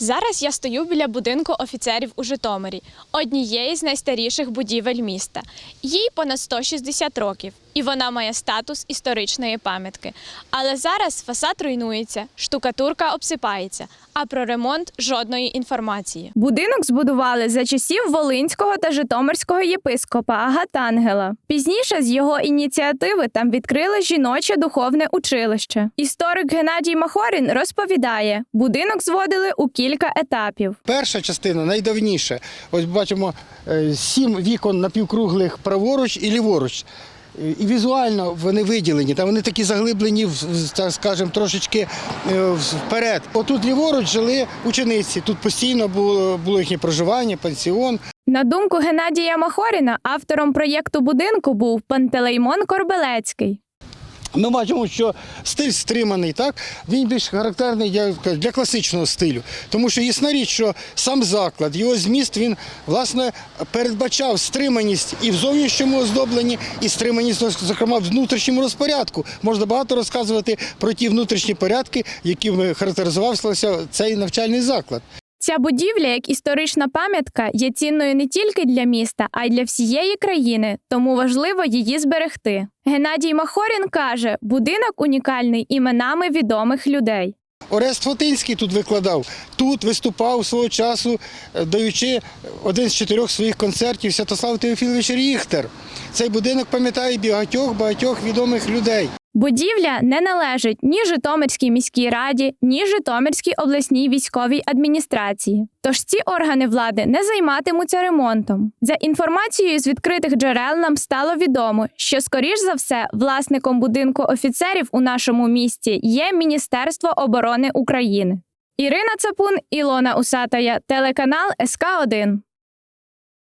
Зараз я стою біля будинку офіцерів у Житомирі, однієї з найстаріших будівель міста. Їй понад 160 років, і вона має статус історичної пам'ятки. Але зараз фасад руйнується, штукатурка обсипається, а про ремонт жодної інформації. Будинок збудували за часів Волинського та Житомирського єпископа Агатангела. Пізніше з його ініціативи там відкрили жіноче духовне училище. Історик Геннадій Махорін розповідає, будинок зводили у кілька етапів. Перша частина найдавніша. Ось бачимо е, сім вікон напівкруглих праворуч і ліворуч. І візуально вони виділені, там вони такі заглиблені, так скажемо, трошечки е, вперед. Отут ліворуч жили учениці. Тут постійно було, було їхнє проживання, пансіон. На думку Геннадія Махоріна, автором проєкту будинку був Пантелеймон Корбелецький. Ми бачимо, що стиль стриманий, так він більш характерний для, для класичного стилю. Тому що ясна річ, що сам заклад, його зміст, він власне передбачав стриманість і в зовнішньому оздобленні, і стриманість, зокрема, в внутрішньому розпорядку. Можна багато розказувати про ті внутрішні порядки, якими характеризувався цей навчальний заклад. Ця будівля, як історична пам'ятка, є цінною не тільки для міста, а й для всієї країни, тому важливо її зберегти. Геннадій Махорін каже, будинок унікальний іменами відомих людей. Орест Фотинський тут викладав, тут виступав свого часу, е, даючи один з чотирьох своїх концертів Святослав Теофілович Ріхтер. Цей будинок пам'ятає багатьох багатьох відомих людей. Будівля не належить ні Житомирській міській раді, ні Житомирській обласній військовій адміністрації. Тож ці органи влади не займатимуться ремонтом. За інформацією з відкритих джерел нам стало відомо, що скоріш за все власником будинку офіцерів у нашому місті є Міністерство оборони України. Ірина Цапун, Ілона Усатая, телеканал СК 1